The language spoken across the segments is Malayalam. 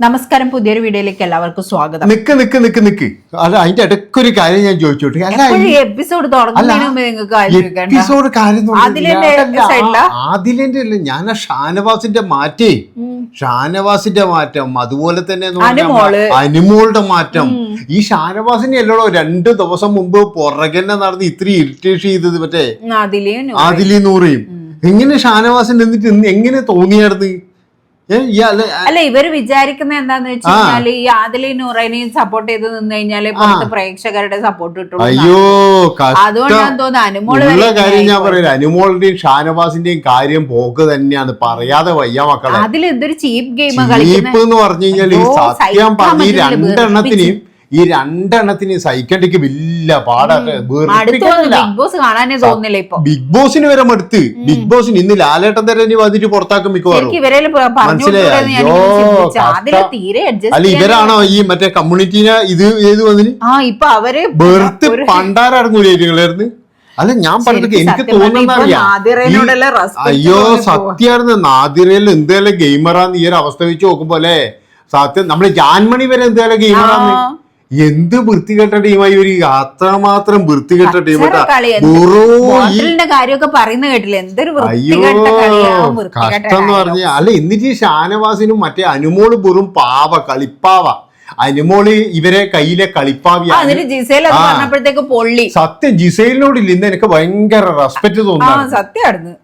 നമസ്കാരം പുതിയൊരു വീഡിയോയിലേക്ക് എല്ലാവർക്കും സ്വാഗതം. നിക്ക് നിക്ക് നിക്ക് നിക്ക്. അല്ല അതിന്റെ ഇടയ്ക്കൊരു കാര്യം ഞാൻ ചോദിച്ചോട്ടെ? എപ്പിസോഡ് എപ്പിസോഡ് കാര്യം? ആദിലിന്റെ അല്ല ഞാൻ ആ ഷാനവാസിന്റെ മാറ്റേ. ഷാനവാസിന്റെ മാറ്റം അതുപോലെ തന്നെ അനുമോളുടെ മാറ്റം. ഈ ഷാനവാസിനെ അല്ലടോ രണ്ടു ദിവസം മുമ്പ് പുറകെന്നെ നടന്ന് ഇത്രയും ഇറിറ്റേഷൻ ചെയ്തത് മറ്റേ ആദിലി നൂറയും എങ്ങനെ ഷാനവാസിന്റെ എന്നിട്ട് എങ്ങനെ തോന്നിയായിരുന്നു അല്ല ഇവർ വിചാരിക്കുന്ന എന്താന്ന് വെച്ച് കഴിഞ്ഞാൽ ഈ ആദിലി നൂറേനെയും സപ്പോർട്ട് ചെയ്ത് നിന്ന് കഴിഞ്ഞാൽ പുറത്ത് പ്രേക്ഷകരുടെ സപ്പോർട്ട് കിട്ടും അയ്യോ. അതുകൊണ്ടാണ് തോന്നുന്നത് കാര്യം ഞാൻ പറയില്ല അനുമോളുടെയും ഷാനവാസിന്റെയും കാര്യം പോക്ക് തന്നെയാണ്. പറയാതെ വയ്യ മക്കളെ. അതിൽ ഇതൊരു ചീപ്പ് ഗെയിം ചീപ്പ് എന്ന് പറഞ്ഞു കഴിഞ്ഞാൽ ഈ സത്യം പറഞ്ഞ ഈ രണ്ടെണ്ണത്തിനെയും ഈ രണ്ടെണ്ണത്തിന് സഹിക്കണ്ടിക്ക് വലിയ പാടാണ് ബിഗ് ബോസിന് വരെ മടുത്ത്. ബിഗ് ബോസിന് ഇന്ന് ലാലേട്ടൻ തന്നെ ഇനി വന്നിട്ട് പുറത്താക്കും മിക്കവാറും. മനസ്സിലായോ? അല്ല ഇവരാണോ ഈ മറ്റേ കമ്മ്യൂണിറ്റിനെ ഇത് ഏത് വന്നിന്? ആ ഇപ്പൊ അവരെ വെറുത്ത് ഇങ്ങളായിരുന്നു അല്ല ഞാൻ പറഞ്ഞത് എനിക്ക് respect അയ്യോ. സത്യായിരുന്നു. നാദിറയിൽ എന്തേലും ഗെയിമറാന്ന് ഈ ഒരു അവസ്ഥ വെച്ച് നോക്കുമ്പോ അല്ലേ? സത്യം നമ്മൾ ജാൻമണി വരെ എന്തേലും ഗെയിമറാന്ന്. എന്ത് വൃത്തികെട്ട ടീമായി ഒരു അത്രമാത്രം വൃത്തികെട്ട ടീം കാര്യമൊക്കെ പറയുന്ന കേട്ടില്ല? എന്തൊരു കഷ്ടം എന്ന് പറഞ്ഞ. അല്ല എന്നിട്ട് ഷാനവാസിനും മറ്റേ അനുമോൾ വെറും പാവ കളിപ്പാവ. അനുമോൾ ഇവരെ കയ്യിലെ കളിപ്പാവിയാണ്. പൊള്ളി. സത്യം ജിസൈലിനോടില്ല. ഇന്ന് എനിക്ക് ഭയങ്കര റെസ്പെക്ട് തോന്നുന്നു സത്യമായിരുന്നു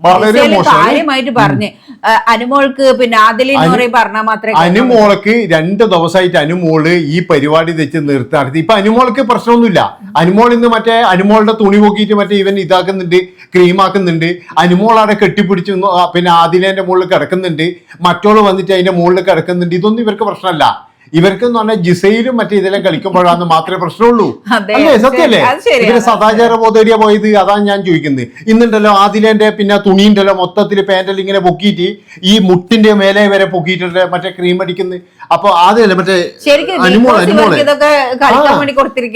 വളരെ ജിസേൽ മോശം കാര്യമായിട്ട് പറഞ്ഞ്. ആ, അനുമോൾക്ക് പിന്നെ ആദിലിനോറെ പറഞ്ഞാൽ മാത്രമേ അനുമോൾക്ക് രണ്ട് ദിവസമായിട്ട് അനുമോൾ ഈ പരിപാടി വെച്ച് നിർത്താറുണ്ട്. ഇപ്പൊ അനുമോൾക്ക് പ്രശ്നമൊന്നുമില്ല. അനുമോൾ ഇന്ന് മറ്റേ അനുമോളുടെ തുണി പൊക്കിയിട്ട് മറ്റേ ഇവൻ ഇതാക്കുന്നുണ്ട് ക്രീമാക്കുന്നുണ്ട് അനുമോൾ അവിടെ കെട്ടിപ്പിടിച്ച് പിന്നെ ആദിലേന്റെ മുകളിൽ കിടക്കുന്നുണ്ട്. മറ്റോൾ വന്നിട്ട് അതിന്റെ മുകളിൽ കിടക്കുന്നുണ്ട്. ഇതൊന്നും ഇവർക്ക് പ്രശ്നമല്ല. ഇവർക്ക് എന്ന് പറഞ്ഞാൽ ജിസയിലും മറ്റേ ഇതെല്ലാം കളിക്കുമ്പോഴാണ് മാത്രമേ പ്രശ്നമുള്ളൂ. അല്ലേ സത്യല്ലേ. ഇവർ സദാചാര ബോധേടിയ പോയത് അതാണ് ഞാൻ ചോദിക്കുന്നത്. ഇന്നുണ്ടല്ലോ ആദിലേന്റെ പിന്നെ തുണിയുണ്ടല്ലോ മൊത്തത്തിൽ പാന്റെല്ലാം ഇങ്ങനെ പൊക്കിയിട്ട് ഈ മുട്ടിന്റെ മേലെ വരെ പൊക്കിയിട്ടുണ്ട് മറ്റേ ക്രീം അടിക്കുന്നത് അപ്പൊ ആദ്യമല്ലേ മറ്റേ അനുമോളെ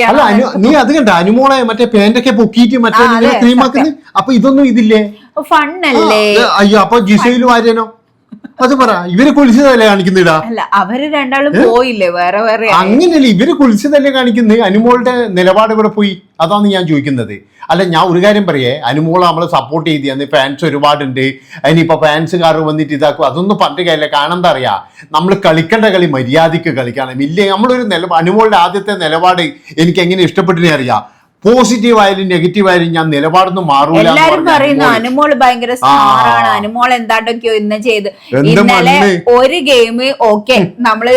അല്ല നീ അത് കണ്ട അനുമോളെ മറ്റേ പാന്റൊക്കെ പൊക്കിയിട്ട് മറ്റേ ക്രീം ആക്കുന്നത് അപ്പൊ ഇതൊന്നും ഇതില്ലേ? ഫണ്ണല്ലേ? അയ്യോ അപ്പൊ ജിസയിലും ആര്യനോ? അത് പറ ഇവർ കുളിച്ചതല്ലേ കാണിക്കുന്നിടാ? അല്ല അവർ രണ്ടാളും പോയില്ലേ വേറെ വേറെ. അങ്ങനെയല്ല ഇവർ കുളിച്ചതല്ലേ കാണിക്കുന്നത് അനുമോളുടെ നിലപാട് ഇവിടെ പോയി. അതാണ് ഞാൻ ചോദിക്കുന്നത്. അല്ല ഞാൻ ഒരു കാര്യം പറയേ അനുമോൾ നമ്മളെ സപ്പോർട്ട് ചെയ്ത് അന്ന് ഫാൻസ് ഒരുപാടുണ്ട്. അതിനിപ്പോ ഫാൻസുകാർ വന്നിട്ട് ഇതാക്കും. അതൊന്നും പറഞ്ഞു കാര്യമില്ല. കാണാൻ അറിയാ നമ്മൾ കളിക്കേണ്ട കളി മര്യാദയ്ക്ക് കളിക്കണം. ഇല്ലേ നമ്മളൊരു നില അനുമോളുടെ ആദ്യത്തെ നിലപാട് എനിക്ക് എങ്ങനെ ഇഷ്ടപ്പെട്ടിനെ അറിയാം? പോസിറ്റീവ് ആയാലും നെഗറ്റീവ് ആയാലും ഞാൻ നിലപാടൊന്നും മാറൂല എല്ലാരും പറയുന്നു. അനുമോൾ ഭയങ്കര സ്റ്റാറാണ്. അനുമോൾ എന്താണ്ടൊക്കെയോ ഇന്ന് ചെയ്ത്. ഇന്നലെ ഒരു ഗെയിം ഓക്കെ നമ്മൾ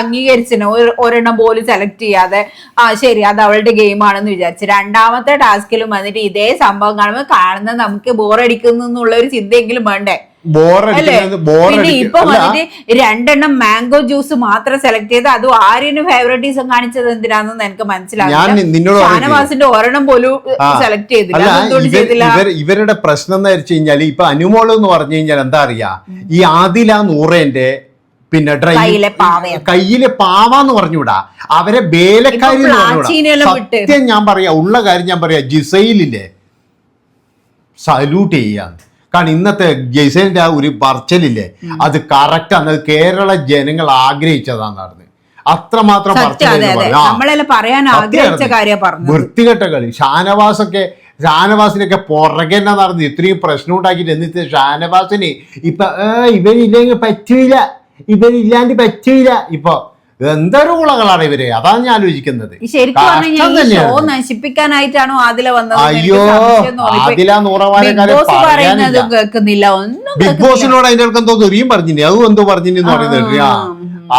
അംഗീകരിച്ചു അംഗീകരിച്ചിന് ഒരെണ്ണം പോലും സെലക്ട് ചെയ്യാതെ ആ ശരി അത് അവളുടെ ഗെയിം ആണെന്ന് വിചാരിച്ചു. രണ്ടാമത്തെ ടാസ്കിലും വന്നിട്ട് ഇതേ സംഭവം കാണുമ്പോൾ കാണുന്ന നമുക്ക് ബോറടിക്കുന്നു എന്നുള്ള ഒരു ചിന്തയെങ്കിലും വേണ്ടേ? പിന്നെ ഇപ്പൊ വന്നിട്ട് രണ്ടെണ്ണം മാംഗോ ജ്യൂസ് മാത്രം സെലക്ട് ചെയ്ത് അതും ആര്യന് ഫേവറേറ്റീസും കാണിച്ചത് എന്തിനാണെന്ന് എനിക്ക് പറഞ്ഞില്ലേ? ഷാനവാസിന്റെ ഒരെണ്ണം പോലും സെലക്ട് ചെയ്തില്ല. ഇവരുടെ പ്രശ്നം എന്ന് വെച്ച് കഴിഞ്ഞാൽ ഇപ്പൊ അനുമോൾ എന്ന് പറഞ്ഞു കഴിഞ്ഞാൽ എന്താ അറിയാ? ഈ ആദില നൂറേന്റെ പിന്നെ ഡ്രൈവിലെ കയ്യിലെ പാവയാണ്. കയ്യിലെ പാവാന്ന് പറഞ്ഞുവിടാ അവരെ വേലക്കാരി എന്ന് സത്യം ഞാൻ പറയാ ഉള്ള കാര്യം ഞാൻ പറയാ ജിസൈലില്ലേ സല്യൂട്ട് ചെയ്യാന്ന്. കാരണം ഇന്നത്തെ ജയ്സലിന്റെ ആ ഒരു പറച്ചലില്ലേ അത് കറക്റ്റ് ആണ്. കേരള ജനങ്ങൾ ആഗ്രഹിച്ചതാണ് നടന്നത് അത്രമാത്രം എന്ന് വൃത്തികെട്ട കളി. ഷാനവാസൊക്കെ ഷാനവാസിനൊക്കെ പുറകെ തന്നെ നടന്നു ഇത്രയും പ്രശ്നം ഉണ്ടാക്കിയിട്ട് എന്നിട്ട് ഷാനവാസിന് ഇപ്പൊ ഇവരില്ലെങ്കിൽ പറ്റൂല. ഇവരില്ലാണ്ട് പറ്റൂല. ഇപ്പൊ എന്തൊരു കുളകളാണ് ഇവർ? അതാണ് ഞാൻ ആലോചിക്കുന്നത്. ശരിക്കും നശിപ്പിക്കാനായിട്ടാണോ ആദില വന്നത് അയ്യോ. ആദില പറയാനില്ല. കേൾക്കുന്നില്ല. ഒന്നും ബിഗ് ബോസിനോട് അതിന്റെ അടുത്ത് എന്തോ തെറിയും പറഞ്ഞില്ലേ? അതും എന്തോ പറഞ്ഞില്ലെന്ന് പറയുന്നത്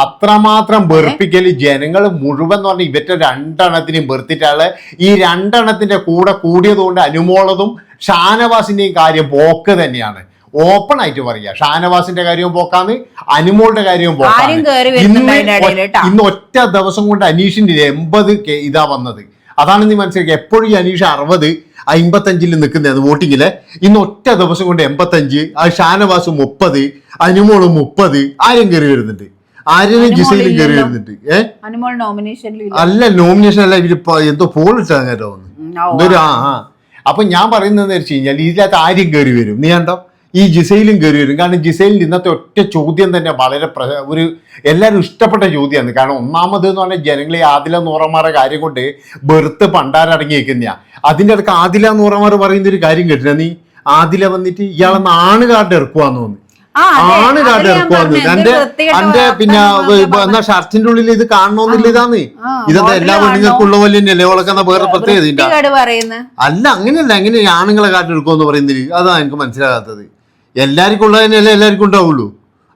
അത്രമാത്രം വെറുപ്പിക്കൽ ജനങ്ങൾ മുഴുവൻ എന്ന് പറഞ്ഞാൽ ഇവറ്റ രണ്ടെണ്ണത്തിനെയും വെറുത്തിട്ടാൾ. ഈ രണ്ടെണ്ണത്തിന്റെ കൂടെ കൂടിയതുകൊണ്ട് അനുമോളതും ഷാനവാസിന്റെയും കാര്യം പോക്ക് തന്നെയാണ്. ഓപ്പൺ ആയിട്ട് പറയുക. ഷാനവാസിന്റെ കാര്യവും പോക്കാന്ന് അനുമോളുടെ കാര്യവും പോക്കാന്ന്. ഇന്ന് കേട്ടാ. ഒറ്റ ദിവസം കൊണ്ട് അനീഷിന്റെ എൺപത് ഇതാ വന്നത്. അതാണ് നീ മനസ്സിലാക്കുക എപ്പോഴും ഈ അനീഷ് അറുപത് അമ്പത്തഞ്ചിൽ നിൽക്കുന്നത് വോട്ടിങ്ങിൽ. ഇന്ന് ഒറ്റ ദിവസം കൊണ്ട് എൺപത്തഞ്ച് ആ ഷാനവാസ് മുപ്പത് അനുമോൾ മുപ്പത് ആരും കയറി വരുന്നുണ്ട്. ആര്യനും ജിസയിലും കയറി വരുന്നുണ്ട്. അല്ല നോമിനേഷൻ അല്ല ഇവർ എന്തോ പോൾ കേട്ടോ എന്തൊരു ആ ആ അപ്പൊ ഞാൻ പറയുന്നത് വെച്ച് കഴിഞ്ഞാൽ ഇതിനകത്ത് ആരും കയറി വരും. നീ കണ്ടോ? ഈ ജിസയിലും കയറി വരും. കാരണം ജിസയിലിൽ ഇന്നത്തെ ഒറ്റ ചോദ്യം തന്നെ വളരെ പ്ര- ഒരു എല്ലാവരും ഇഷ്ടപ്പെട്ട ചോദ്യമാണ്. കാരണം ഒന്നാമത് എന്ന് പറഞ്ഞാൽ ജനങ്ങളെ ആദില നൂറമാരുടെ കാര്യം കൊണ്ട് ബെർത്ത് പണ്ടാരടങ്ങി അതിന്റെ അടുത്ത് ആദില നൂറമാർ പറയുന്ന ഒരു കാര്യം കേട്ടില്ല നീ? ആദില വന്നിട്ട് ഇയാളെ നാണ് കാർഡ് ഇറക്കുവാന്ന് തോന്നി. ആണ് കാർഡ് ഇറക്കുവാന്ന് എന്റെ എന്റെ പിന്നെ എന്നാ ഷർട്ടിന്റെ ഉള്ളിൽ ഇത് കാണണമെന്നില്ല ഇതാന്ന്. ഇതെന്താ എല്ലാ പെണ്ണുങ്ങൾക്കുള്ള പോലെ തന്നെയല്ലേ? ഓളക്കുന്ന വേറെ പ്രത്യേകത അല്ല അങ്ങനെയല്ല. എങ്ങനെ ഈ ആണുങ്ങളെ കാർഡ് എടുക്കുമെന്ന് പറയുന്നത്? അതാ എനിക്ക് മനസ്സിലാകാത്തത്. എല്ലാവർക്കും ഉള്ളതിനല്ലേ എല്ലാവർക്കും ഉണ്ടാവുള്ളൂ?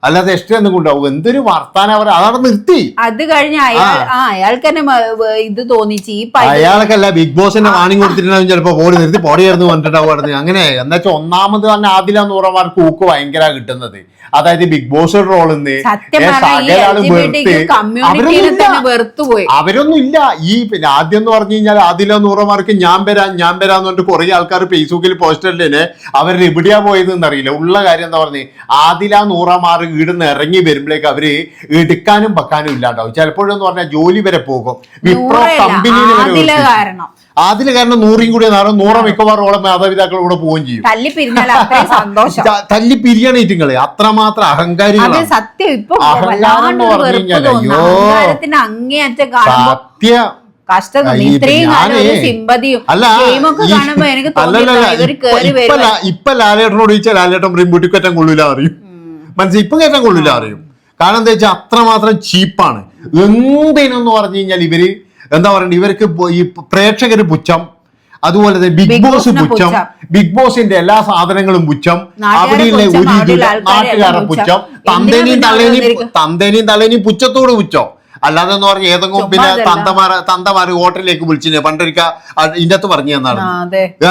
അല്ലാതെ എക്സ്ട്രാ എന്തെങ്കിലും ഉണ്ടാവും എന്തൊരു വർത്താനം അവർ അതവിടെ നിർത്തി. അത് കഴിഞ്ഞ് അയാൾ ആ. അയാൾക്ക് തന്നെ ഇത് തോന്നിച്ച്. ഈ അയാൾക്കല്ല ബിഗ് ബോസിന്റെ വാണിംഗ് കൊടുത്തിട്ടുണ്ടാവും ചിലപ്പോ. പോടി നിർത്തി പോടിയായിരുന്നു കണ്ടിട്ടുണ്ടാവും അങ്ങനെ എന്താ വെച്ചാൽ ഒന്നാമത് തന്നെ ആദില നൂറമാർക്ക് ഊക്ക് ഭയങ്കര കിട്ടുന്നത്. അതായത് ബിഗ് ബോസ് റോളിൽ നിന്ന് തന്നെ അവരൊന്നും ഇല്ല. ഈ പിന്നെ ആദ്യം എന്ന് പറഞ്ഞു കഴിഞ്ഞാൽ ആദില നൂറമാർക്ക് ഞാൻ വരാം ഞാൻ വരാന്ന് പറഞ്ഞിട്ട് കുറെ ആൾക്കാർ ഫേസ്ബുക്കിൽ പോസ്റ്ററില്ലേ അവർ എവിടെയാ പോയത് എന്നറിയില്ല ഉള്ള കാര്യം എന്താ പറഞ്ഞേ? ആദില നൂറമാർ വീടുന്ന് ഇറങ്ങി വരുമ്പോഴേക്ക് അവർ എടുക്കാനും വെക്കാനും ഇല്ലാണ്ടാവും. ചിലപ്പോഴെന്ന് പറഞ്ഞാൽ ജോലി വരെ പോകും. വിപ്രോ കമ്പനി കമ്പനിയിൽ വരെ work കാരണം. നൂറിയും കൂടി നാളെ നൂറ മിക്കവാറോളം ഓളെ മാതാപിതാക്കൾ കൂടെ പോവുകയും ചെയ്യും. തല്ലി തല്ലി പിരിയണേറ്റുങ്ങളെ അത്രമാത്രം അഹങ്കാരികളാണ്. അഹങ്കാരം എന്ന് പറഞ്ഞു കഴിഞ്ഞാൽ അയ്യോ. സത്യ. ഇപ്പൊ- ലാലേട്ടനോട് ചോദിച്ചാൽ ലാലേട്ടൻ പറയും വീട്ടിൽ കൊള്ളൂല അറിയും മനസ്സിലായി? ഇപ്പൊ കേട്ടാൽ കൊള്ളില്ല അറിയും കാരണം എന്താ വെച്ചാൽ അത്രമാത്രം ചീപ്പാണ്. എന്തിനെന്ന് പറഞ്ഞു കഴിഞ്ഞാൽ ഇവർ എന്താ പറയണ്ട? ഇവർക്ക് ഈ പ്രേക്ഷകര് പുച്ഛം അതുപോലെ തന്നെ ബിഗ് ബോസ് പുച്ഛം. ബിഗ് ബോസിന്റെ എല്ലാ സാധനങ്ങളും പുച്ഛം അവിടെയുള്ള ഒരു ഇതില്ല നാട്ടുകാരെ പുച്ഛം. തന്തേനെയും തള്ളേനെയും? തന്തേനെയും തള്ളേനെയും പുച്ഛത്തോട് പുച്ഛം. അല്ലാതെ എന്ന് പറഞ്ഞ ഏതെങ്കിലും പിന്നെ. തന്തമാര തന്തമാര് ഹോട്ടലിലേക്ക് വിളിച്ചില്ലേ? പണ്ടൊരിക്ക ഇതിന്റെ അകത്ത് പറഞ്ഞു തന്നാണ്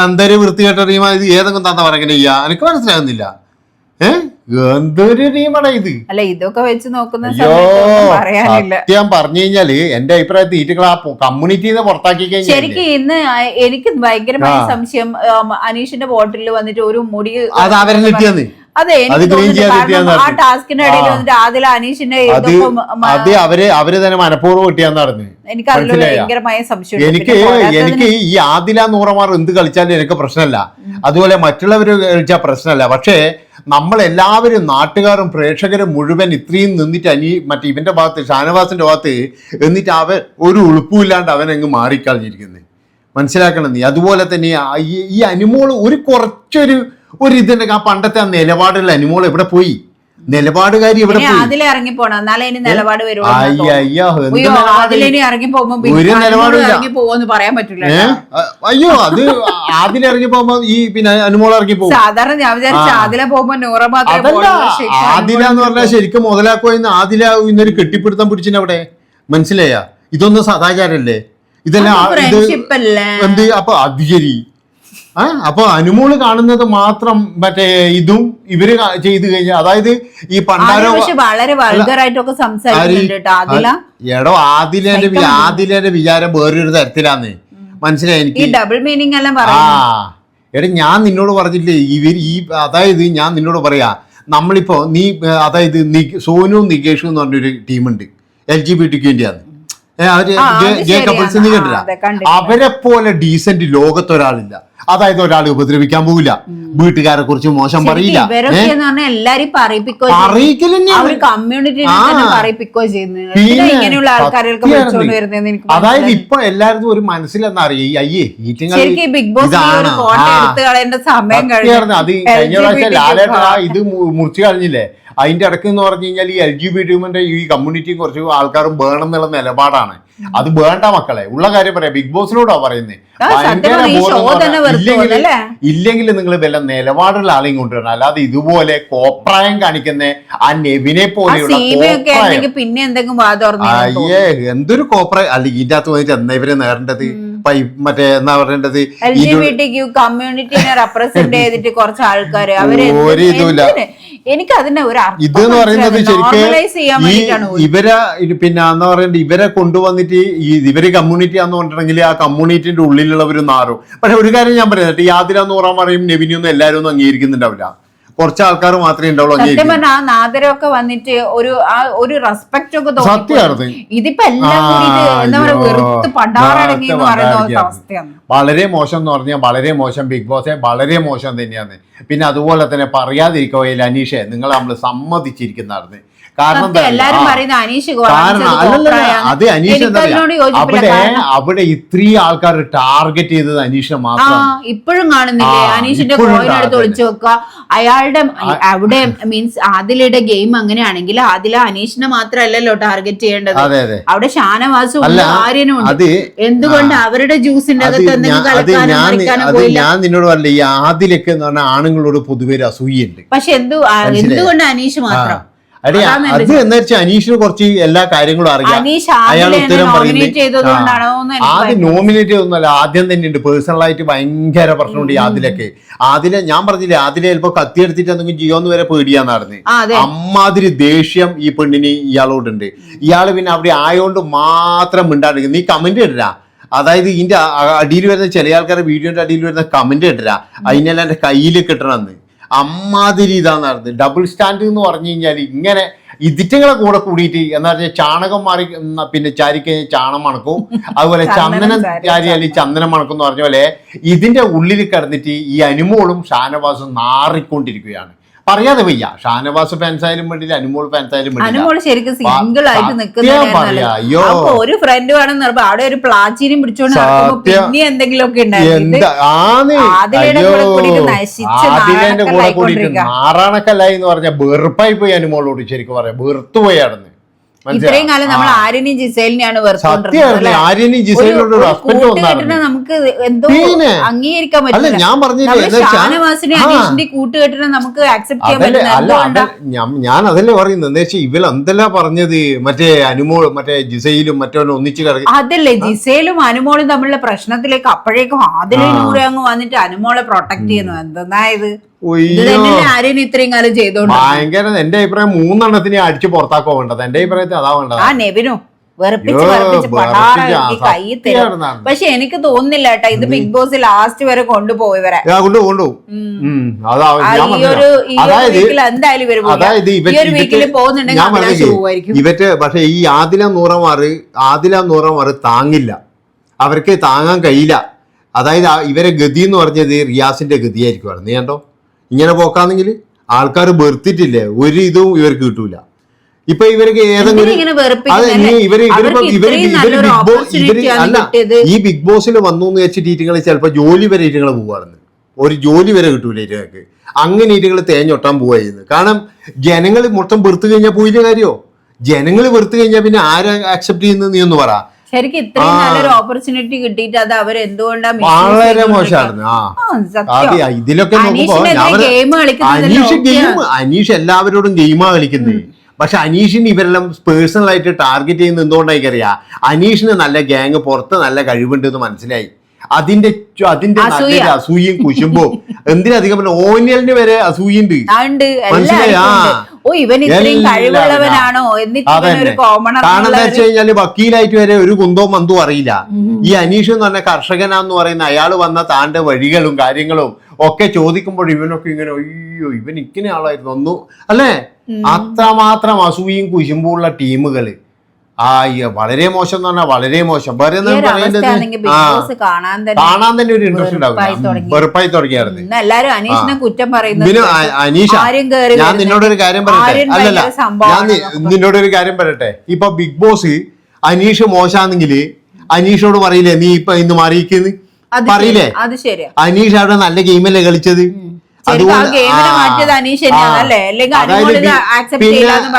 എന്തേലും വൃത്തികെട്ടറിയുമ്പോ ഏതെങ്കിലും തന്ത പറങ്ങനെ ചെയ്യാ? എനിക്ക് മനസ്സിലാകുന്നില്ല. ഏ? എന്തൊരു ടീമാണ് ഇത്? അല്ല ഇതൊക്കെ വെച്ച് നോക്കുന്ന സത്യം പറഞ്ഞു കഴിഞ്ഞാൽ എന്റെ അഭിപ്രായത്തിൽ ഈറ്റുകൾ ആ കമ്മ്യൂണിറ്റിന്ന് പുറത്താക്കി കഴിഞ്ഞാൽ ശരിക്കും ഇന്ന് എനിക്ക് ഭയങ്കരമായ സംശയം അനീഷിന്റെ ബോട്ടിൽ വന്നിട്ട് ഒരു മുടി അത് അവരെ കിട്ടിയെന്ന്. അതെ ആ ടാസ്കിന്റെ ഇടയിൽ വന്നിട്ട് ആദില അനീഷിന്റെ അത് അവർ അവർ തന്നെ മനഃപൂർവം കിട്ടിയാന്ന് പറഞ്ഞു. എനിക്ക് അതിലൊരു? ഭയങ്കരമായ സംശയം എനിക്ക് എനിക്ക് ഈ ആദില നൂറമാർ എന്ത് കളിച്ചാലും എനിക്ക് പ്രശ്നമല്ല. അതുപോലെ മറ്റുള്ളവർ കളിച്ചാൽ പ്രശ്നമല്ല. പക്ഷേ നമ്മൾ എല്ലാവരും നാട്ടുകാരും പ്രേക്ഷകരും മുഴുവൻ ഇത്രയും നിന്നിട്ട് അനി മറ്റേ ഇവന്റെ ഭാഗത്ത് ഷാനവാസിന്റെ ഭാഗത്ത് എന്നിട്ട് അവൻ ഒരു ഉളുപ്പുമില്ലാണ്ട് അവൻ അങ്ങ് മാറിക്കളഞ്ഞിരിക്കുന്നത് മനസ്സിലാക്കണം നീ. അതുപോലെ തന്നെ ഈ- ഈ അനിമോൾ ഒരു കുറച്ചൊരു ഒരു ഇതിന്റെ ആ പണ്ടത്തെ ആ നിലപാടുള്ള അനിമോൾ എവിടെ പോയി? നിലപാടുകാരി എവിടെ ഇവിടെ അതിലെ ഇറങ്ങി പോണം. എന്നാലേ ഇനി നിലപാട് വരുള്ളൂ അതിലിനി ഇറങ്ങി പോകുമ്പോ ഒരു പിന്നെ ഇറങ്ങി പോകുമെന്ന് പറയാൻ പറ്റില്ല അയ്യോ അത് ആദ്യം ഇറങ്ങി പോകുമ്പോ ഈ പിന്നെ അനുമോൾ ഇറങ്ങി പോകും. സാധാരണ ഞാൻ വിചാരിച്ച ആദില പോകുമ്പോ നൂറ മാത്രമേ ആദില എന്ന് പറഞ്ഞാൽ ശരിക്കും മുതലാക്കുമെന്ന് ആദില ഇന്നൊരു കെട്ടിപ്പിടുത്തം പിടിച്ചിട്ടവിടെ മനസ്സിലായ? ഇതൊന്നും സദാചാരല്ലേ? ഇതെല്ലാം? എന്ത് അപ്പൊ ആ അപ്പൊ അനുമോൾ കാണുന്നത് മാത്രം മറ്റേ ഇതും ഇവർ ചെയ്തു കഴിഞ്ഞാൽ അതായത് ഈ പണ്ടാരോ വളരെ വൾഗറായിട്ടൊക്കെ സംസാരിക്കുന്നുണ്ട് എടോ ആദിലേന്റെ ആദിലേന്റെ വിചാരം വേറൊരു തരത്തിലാന്ന്. മനസ്സിലായി എനിക്ക്? ഡബിൾ മീനിങ് എല്ലാം ആ എടാ ഞാൻ നിന്നോട് പറഞ്ഞില്ലേ ഇവർ ഈ അതായത് ഞാൻ നിന്നോട് പറയാ നമ്മളിപ്പോ നീ അതായത് സോനു നികേഷും എന്ന് പറഞ്ഞൊരു ടീമുണ്ട് എൽ ജി ബി ടിക്ക് വേണ്ടിയാന്ന് അവർ കണ്ടില്ല പോലെ ഡീസന്റ് ലോകത്തൊരാളില്ല. അതായത് ഒരാൾ ഉപദ്രവിക്കാൻ പോകില്ല വീട്ടുകാരെ കുറിച്ച് മോശം പറയില്ല. എല്ലാരും അതായത്. ഇപ്പൊ എല്ലാവർക്കും ഒരു മനസ്സിലെന്നാ അറിയാം? ഈ അയ്യേ ബിഗ് ബോസ് ഇതാണ്. അത് കഴിഞ്ഞ പ്രാവശ്യം ആ. ഇത് മുറിച്ച് കളഞ്ഞില്ലേ? അതിന്റെ ഇടയ്ക്ക് എന്ന് പറഞ്ഞു കഴിഞ്ഞാൽ ഈ എൽ ജി ബി ടീമിന്റെ ഈ കമ്മ്യൂണിറ്റിയും കുറച്ച് ആൾക്കാരും വേണം എന്നുള്ള നിലപാടാണ്. അത് വേണ്ട മക്കളെ. ഉള്ള കാര്യം പറയാം. ബിഗ് ബോസിനോടാ പറയുന്നത് ഇല്ലെങ്കിൽ ഇല്ലെങ്കിൽ നിങ്ങൾ വല്ല നിലപാടുള്ള ആളെയും കൊണ്ടുവരണം. അല്ലാതെ ഇതുപോലെ കോപ്രായം കാണിക്കുന്ന ആ നെവിനെ പോലെ പോലെയുള്ള പിന്നെ എന്തെങ്കിലും അയ്യേ എന്തൊരു കോപ്രായം. അല്ല ഇതിന്റെ അകത്ത് വന്നിട്ട് എന്നാ ഇവരെ നേടേണ്ടത് മറ്റേ എന്നാ പറയേണ്ടത്? കമ്മ്യൂണിറ്റിനെ റെപ്രസെന്റ് ചെയ്തിട്ട് കുറച്ച് ആൾക്കാര് അവർ ഒരു ഇതുമില്ല. എനിക്ക് അതിനെ ഒരു ഇത് എന്ന് പറയുന്നത് ശരിക്കും ഇവരെ പിന്നെ എന്ന് പറയുന്നത് ഇവരെ കൊണ്ടുവന്നിട്ട് ഈ ഇവർ കമ്മ്യൂണിറ്റി ആന്ന് പറഞ്ഞിട്ടുണ്ടെങ്കിൽ ആ കമ്മ്യൂണിറ്റിന്റെ ഉള്ളിലുള്ളവർ നാറും പക്ഷെ ഒരു കാര്യം ഞാൻ പറയുന്നത് യാതിരാന്ന് എന്ന് പറയാൻ പറയും നെവിനിയൊന്നും എല്ലാവരും ഒന്നും അംഗീകരിക്കുന്നുണ്ടാവില്ല. കുറച്ച് ആൾക്കാർ മാത്രമേ ഉണ്ടാവുള്ളൂ സത്യം. പറഞ്ഞാൽ ആ വന്നിട്ട് ഒരു ആ ഒരു റെസ്പെക്ട് ഒക്കെ. തോന്നി ഇതിപ്പോ എല്ലാം എന്താ. വെറുത്ത് എന്ന് പറയുന്ന. അവസ്ഥയാണ് വളരെ മോശം എന്ന് പറഞ്ഞാൽ വളരെ മോശം ബിഗ് ബോസെ വളരെ മോശം തന്നെയാണ് പിന്നെ അതുപോലെ തന്നെ പറയാതിരിക്കുകയില്ല അനീഷെ നിങ്ങൾ നമ്മൾ സമ്മതിച്ചിരിക്കുന്നതാണ് കാരണം എല്ലാരും പറയുന്ന അനീഷ്. അത് അനീഷ് അവിടെ അവിടെ ഇത്രയും ആൾക്കാർ ടാർഗറ്റ് ചെയ്തത് അനീഷ് ആ ഇപ്പോഴും കാണുന്നില്ലേ? അനീഷിന്റെ അടുത്ത്. ഒളിച്ചു വെക്കുക. അയാളുടെ അവിടെ മീൻസ് ആദിലയുടെ ഗെയിം അങ്ങനെയാണെങ്കിൽ ആദില അനീഷിനെ മാത്രമല്ലല്ലോ ടാർഗറ്റ് ചെയ്യേണ്ടത്. അവിടെ ഷാനവാസും ആര്യനും ഉണ്ട്. എന്തുകൊണ്ട് അവരുടെ ജ്യൂസിന്റെ അകത്ത് ഞാൻ എന്തെങ്കിലും നിന്നോട് പറഞ്ഞില്ല ഈ ആദിലൊക്കെ എന്ന് പറഞ്ഞാൽ ആണുങ്ങളോട് പൊതുവെ അസൂയുണ്ട് പക്ഷെ എന്തു? എന്തുകൊണ്ട് അനീഷ് മാത്രം? അടി അത് എന്ന് വെച്ചാൽ അനീഷിന് കുറച്ച് എല്ലാ കാര്യങ്ങളും അറിയാം. അയാൾ ഉത്തരം പറയുന്നത് ആദ്യം നോമിനേറ്റ് ചെയ്തൊന്നുമല്ല ആദ്യം തന്നെ ഉണ്ട്. പേഴ്സണലായിട്ട് ഭയങ്കര പ്രശ്നമുണ്ട് ആദിലൊക്കെ ആദിലെ ഞാൻ പറഞ്ഞില്ലേ ആദിലെ ചിലപ്പോ കത്തിയെടുത്തിട്ട് എന്തെങ്കിലും ജിയോന്ന് വരെ പേടിയാ നടന്ന് അമ്മാതിരി ദേഷ്യം ഈ പെണ്ണിന് ഇയാളോടുണ്ട്. ഇയാൾ പിന്നെ അവിടെ ആയോണ്ട് മാത്രം മിണ്ടാണ്ട് നീ കമന്റ് ഇടരാ അതായത് ഇതിന്റെ അടിയിൽ വരുന്ന ചില ആൾക്കാരുടെ വീഡിയോന്റെ അടിയിൽ വരുന്ന കമന്റ് ഇടര അതിനെല്ലാം എന്റെ കയ്യിൽ കിട്ടണമെന്ന് അമ്മാതിരി ഇതാന്ന് നടന്നത് ഡബിൾ സ്റ്റാൻഡ് എന്ന് പറഞ്ഞു കഴിഞ്ഞാൽ ഇങ്ങനെ ഇതിറ്റങ്ങളെ കൂടെ കൂടിയിട്ട് എന്താ പറഞ്ഞാൽ ചാണകം മാറി പിന്നെ ചാരിക്കഴിഞ്ഞാൽ ചാണം മണക്കും. അതുപോലെ ചന്ദനം ചാരിയാൽ ചന്ദനം. മണക്കും എന്ന് പറഞ്ഞ പോലെ ഇതിന്റെ ഉള്ളിൽ കിടന്നിട്ട് ഈ അനുമോളും ഷാനവാസും നാറിക്കൊണ്ടിരിക്കുകയാണ്. പറയാതെ വയ്യ. ഷാനവാസ് ഫാൻസ് ആയാലും വേണ്ടില്ല അനുമോൾ ഫാൻസ് ആയാലും അനുമോൾ ശരിക്കും സിംഗിൾ ആയിട്ട്. അപ്പൊ ഒരു ഫ്രണ്ട് അവിടെ ഒരു പ്ലാച്ചീനും പിടിച്ചോണ്ട് നടക്കുമ്പോ. എന്തെങ്കിലും ഒക്കെ ഉണ്ടായിരുന്നു. കൂടെ കൂടിയിട്ട്. നാറാണക്കല്ലായി എന്ന് പറഞ്ഞ വെറുപ്പായി പോയി അനുമോളോട് ശരിക്കും പറയാം. വെറുത്തുപോയാണെന്ന് ഇത്രയും കാലം നമ്മൾ ആര്യനെയും ജിസേലിനെയാണ് വെറുതെ നമുക്ക് എന്തോ. അംഗീകരിക്കാൻ പറ്റില്ല. ഞാൻ പറഞ്ഞില്ലേ ഷാനവാസിനെ അനീഷിന്റെ കൂട്ടുകെട്ടിനെ നമുക്ക് അക്സെപ്റ്റ് ചെയ്യാൻ പറ്റില്ല. ഞാൻ- അതല്ലേ പറയുന്നത്? എന്താ വെച്ചാൽ ഇവൾ എന്തെല്ലാം പറഞ്ഞത്? മറ്റേ അനുമോൾ മറ്റേ ജിസയിലും മറ്റവനും ഒന്നിച്ച് കിടക്കി അതല്ലേ ജിസയിലും അനുമോളും തമ്മിലുള്ള പ്രശ്നത്തിലേക്ക് അപ്പോഴേക്കും ആദ്യം അങ്ങ് വന്നിട്ട് അനുമോളെ പ്രൊട്ടക്ട് ചെയ്യുന്നു. എന്തെന്നാ ഇത്? ഇത്രയും കാലം ചെയ്തോണ്ട് ഭയങ്കര എന്റെ അഭിപ്രായം മൂന്നെണ്ണത്തിന് അടിച്ചു പുറത്താക്കോ വേണ്ടത്. എന്റെ അഭിപ്രായത്തിൽ അതാ വേണ്ടത്. ആ നെവിനു വെറുപ്പിച്ച് വെറുപ്പിച്ച് കൈ തരും. പക്ഷെ എനിക്ക് തോന്നുന്നില്ല കേട്ടാ ഇത് ബിഗ് ബോസ് ലാസ്റ്റ് വരെ കൊണ്ടുപോയി വരെ ഞാൻ കൊണ്ടു കൊണ്ടു ഉം, അതാ ആ, ഞാൻ ഈ പറഞ്ഞതാ. ഒരു ഈ ഒരു അതായത് എന്തായാലും ഇവർ പോവില്ല. അതായത് ഇവ ഈ ഒരു വീക്കിൽ പോകുന്നുണ്ടെങ്കിൽ ഞാൻ അഭിലാഷ് പറഞ്ഞില്ലേ, പോവായിരിക്കും ഇവറ്റ് പക്ഷെ ഈ ആദില നൂറമാറ് ആദില നൂറമാറ് താങ്ങില്ല. അവർക്ക് താങ്ങാൻ കഴിയില്ല. അതായത് ഇവരെ ഗതി എന്ന് പറഞ്ഞത് റിയാസിന്റെ ഗതിയായിരിക്കും നീ കണ്ടോ? ഇങ്ങനെ പോക്കാണെങ്കിൽ ആൾക്കാർ വെറുത്തിട്ടില്ലേ? ഒരു ഇതും ഇവർക്ക് കിട്ടൂല. ഇപ്പൊ ഇവർക്ക് ഏതെങ്കിലും അത് ഇവർ ഇവർ ഇവർ ഇവർ ബിഗ് ബോസ് ഇവർ അല്ല. ഈ ബിഗ് ബോസിൽ വന്നു എന്ന് വെച്ചിട്ട് ഇറ്റുങ്ങൾ ചിലപ്പോ ജോലി വരെ ഇറ്റുങ്ങൾ പോവാറുണ്ട് ഒരു ജോലി വരെ കിട്ടൂല ഇറ്റുങ്ങൾക്ക് അങ്ങനെ ഇറ്റുങ്ങൾ തേഞ്ഞൊട്ടാൻ പോവായിരുന്നു. കാരണം ജനങ്ങൾ മൊത്തം വെറുത്ത് കഴിഞ്ഞാൽ പോയില്ല കാര്യോ? ജനങ്ങൾ വെറുത്ത് കഴിഞ്ഞാൽ പിന്നെ ആരാ ആക്സെപ്റ്റ് ചെയ്യുന്നത് നീ ഒന്ന് പറ. ശരിക്കും ഇത്രയും. നല്ലൊരു ഓപ്പർച്യൂണിറ്റി കിട്ടിയിട്ട് അത് അവർ വളരെ സത്യം. ഇതിലൊക്കെ നോക്കുമ്പോ അനീഷ് എല്ലാവരോടും ഗെയിമാ കളിക്കുന്നത് പക്ഷെ അനീഷിന് ഇവരെല്ലാം പേഴ്സണൽ ആയിട്ട് ടാർഗറ്റ് ചെയ്യുന്ന എന്തുകൊണ്ടായിരിക്കും അറിയാം അനീഷിന് നല്ല ഗ്യാങ് പുറത്ത് നല്ല കഴിവുണ്ട് എന്ന് മനസ്സിലായി. അതിന്റെ അതിന്റെ അസൂയ. നല്ലൊരു അസൂയയും കുശുമ്പും. എന്തിനധികം ഓനിയലിന് വരെ അസൂയുണ്ട്. മനസ്സിലായി, ആ. കാരണം എന്താ വെച്ച് കഴിഞ്ഞാൽ വക്കീലായിട്ട് വരെ ഒരു കുന്തവും മന്തും അറിയില്ല. ഈ അനീഷ് എന്ന് പറഞ്ഞ കർഷകനാന്ന് പറയുന്ന അയാൾ വന്ന താന്റെ വഴികളും കാര്യങ്ങളും ഒക്കെ ചോദിക്കുമ്പോൾ ഇവനൊക്കെ ഇങ്ങനെ അയ്യോ ഇവൻ ഇങ്ങനെ ആളായിരുന്നു. ഒന്നു അല്ലേ? അത്രമാത്രം അസൂയും കുശുമ്പുള്ള ടീമുകൾ. ആ വളരെ മോശം എന്ന് പറഞ്ഞാൽ വളരെ മോശം. വേറെ കാണാൻ തന്നെ ഒരു ഇൻട്രസ്റ്റ് ഉണ്ടാവും. വെറുപ്പായി തുടങ്ങിയായിരുന്നു. എല്ലാരും അനീഷിനെ കുറ്റം പറയുന്നത് അനീഷ ഞാൻ നിന്നോട് ഒരു കാര്യം പറയട്ടെ? അല്ലല്ല ഞാൻ നിന്നോട് ഒരു കാര്യം പറയട്ടെ? ഇപ്പൊ ബിഗ് ബോസ് അനീഷ് മോശാന്നെങ്കിൽ അനീഷോട് പറയില്ലേ നീ ഇപ്പൊ ഇന്ന് മാറിയിരിക്കുന്നു? പറയില്ലേ? അനീഷ് അവിടെ നല്ല ഗെയിമല്ലേ കളിച്ചത്?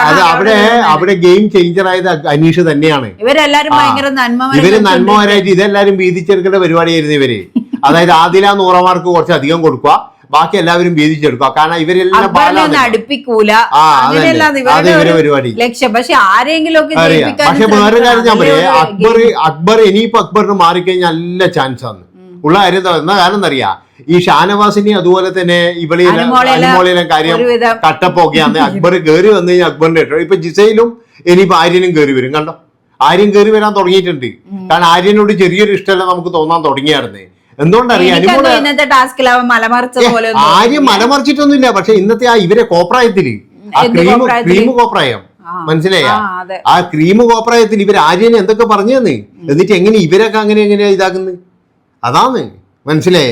അത് അവിടെ അവിടെ ഗെയിം ചേഞ്ചർ ആയത് അനീഷ് തന്നെയാണ്. ഇവരെല്ലാരും. ഭയങ്കര നന്മ ഇവർ നന്മമാരായിട്ട് ഇതെല്ലാരും വീതിച്ചെടുക്കേണ്ട പരിപാടിയായിരുന്നു ഇവർ. അതായത് ആദില നൂറമാർക്ക് കുറച്ച് അധികം കൊടുക്കുക. ബാക്കി എല്ലാവരും വീതിച്ചെടുക്കുക കാരണം ഇവരെല്ലാം അടുപ്പിക്കൂല. ലക്ഷ്യം. പക്ഷെ ആരെങ്കിലും ഒക്കെ പക്ഷെ വേറെ കാര്യം ഞാൻ പറയാം. അക്ബർ അക്ബർ ഇനിയിപ്പോ അക്ബറിന് മാറിക്കഴിഞ്ഞാൽ നല്ല ചാൻസ് ആണ്. ഉള്ള കാര്യം എന്താ കാരണം കാരണം അറിയാം? ഈ ഷാനവാസിനെ അതുപോലെ തന്നെ ഇവളെ അനുമോളെല്ലാം അനുമോളിലെ കാര്യം ഒരുവിധം കട്ടപ്പൊക്കെയാണ് അക്ബർ കയറി വന്നു കഴിഞ്ഞാൽ അക്ബറിന്റെ ഇപ്പൊ ജിസയിലും ഇനിയിപ്പോ ആര്യനും കയറി വരും കണ്ടോ? ആര്യൻ കയറി വരാൻ തുടങ്ങിയിട്ടുണ്ട്. കാരണം ആര്യനോട് ചെറിയൊരു ഇഷ്ടമല്ല നമുക്ക് തോന്നാൻ തുടങ്ങിയായിരുന്നേ. എന്തുകൊണ്ടറിയാം ആര്യം മലമറിച്ചിട്ടൊന്നുമില്ല പക്ഷെ ഇന്നത്തെ ആ ഇവരെ കോപ്രായത്തിൽ ആ ക്രീം? ക്രീം കോപ്രായം. മനസ്സിലായ? ആ, ക്രീമ് ക്രീം കോപ്രായത്തിൽ ഇവർ ആര്യനെ എന്തൊക്കെ പറഞ്ഞു തന്നെ എന്നിട്ട് എങ്ങനെ ഇവരൊക്കെ അങ്ങനെ എങ്ങനെയാ ഇതാക്കുന്നത് അതാന്ന്. മനസ്സിലായ.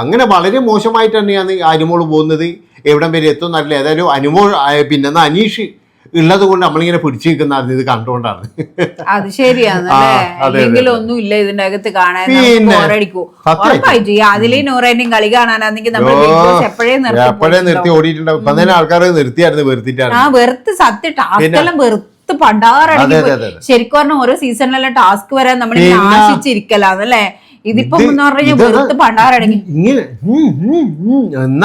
അങ്ങനെ വളരെ മോശമായിട്ട് തന്നെയാണ് അനുമോൾ പോകുന്നത്. എവിടം വരെ എത്തും എന്നറിയില്ല. ഏതായാലും അനുമോൾ പിന്നെ അനീഷ് ഉള്ളത് കൊണ്ട് നമ്മളിങ്ങനെ പിടിച്ചു നിൽക്കുന്ന ഇത് കണ്ടുകൊണ്ടാണ് അത് ശരിയാണ് അല്ലെങ്കിൽ ഒന്നും ഇല്ല ഇതിന്റെ അകത്ത് കാണാൻ. ഉറപ്പായിട്ടും അതിലെയും നൂറേന്റെയും കളി കാണാനാണെങ്കിൽ എപ്പോഴേ നിർത്തി ഓടിയിട്ടുണ്ടാവും. ഇപ്പൊ തന്നെ ആൾക്കാർ നിർത്തിയായിരുന്നു വെറുത്തിട്ടാണ്. ആ വെറുത്ത് സത്യം ടാസ്കെല്ലാം വെറുത്ത് അതെ. ശരിക്കും പറഞ്ഞ ഓരോ സീസണിലെല്ലാം ടാസ്ക് വരാൻ നമ്മൾ. ആശിച്ചിരിക്കലാന്നല്ലേ? ഇതിപ്പോ ഇത് എന്ന് വെറുത്ത് പണ്ടാറടങ്ങി. ഇങ്ങനെ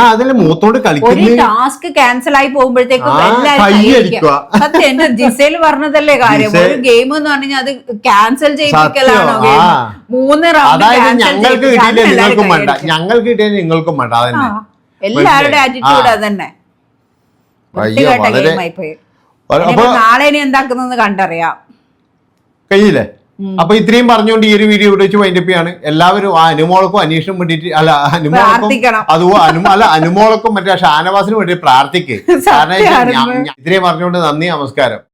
അതിലെ മൂത്തോണ്ട് ഒരു കളിക്കുന്നു ടാസ്ക് ക്യാൻസൽ ആയി പോകുമ്പോഴത്തേക്കും ആ, എല്ലാവരും. സത്യം എന്റെ ജിസേൽ പറഞ്ഞതല്ലേ കാര്യം? ജിസേൽ- ഒരു ഗെയിം എന്ന് പറഞ്ഞാൽ അത് ക്യാൻസൽ ചെയ്യിപ്പിക്കലാണോ സത്യം, game? ആ. മൂന്ന് റൗണ്ട് അതായത് ഞങ്ങൾക്ക് കിട്ടിയില്ല നിങ്ങൾക്കും വേണ്ട. ഞങ്ങൾക്ക് കിട്ടിയാൽ നിങ്ങൾക്കും വേണ്ട. അതന്നെ. എല്ലാവരുടെ. ആറ്റിറ്റ്യൂഡ് ആ. അതന്നെ. അയ്യോ, വൃത്തികെട്ട വളരെ- അപ്പൊ ഇനിയിപ്പോ നാളെ ഇനി എന്താക്കുന്നെന്ന് കണ്ടറിയാം. കഴിയില്ലേ അപ്പൊ ഇത്രയും പറഞ്ഞുകൊണ്ട് ഈ ഒരു വീഡിയോ ഇവിടെ വെച്ച് വൈൻഡപ്പ് ചെയ്യാണ്. എല്ലാവരും ആ അനുമോൾക്കും അനീഷിനും വേണ്ടിയിട്ട് അല്ല അനുമോൾക്കും അതോ അതുപോലെ അനുമോ അല്ല അനുമോൾക്കും മറ്റേ ഷാനവാസിനും വേണ്ടി പ്രാർത്ഥിക്കേ. കാരണം ഇത്രയും പറഞ്ഞുകൊണ്ട് നന്ദി നമസ്കാരം.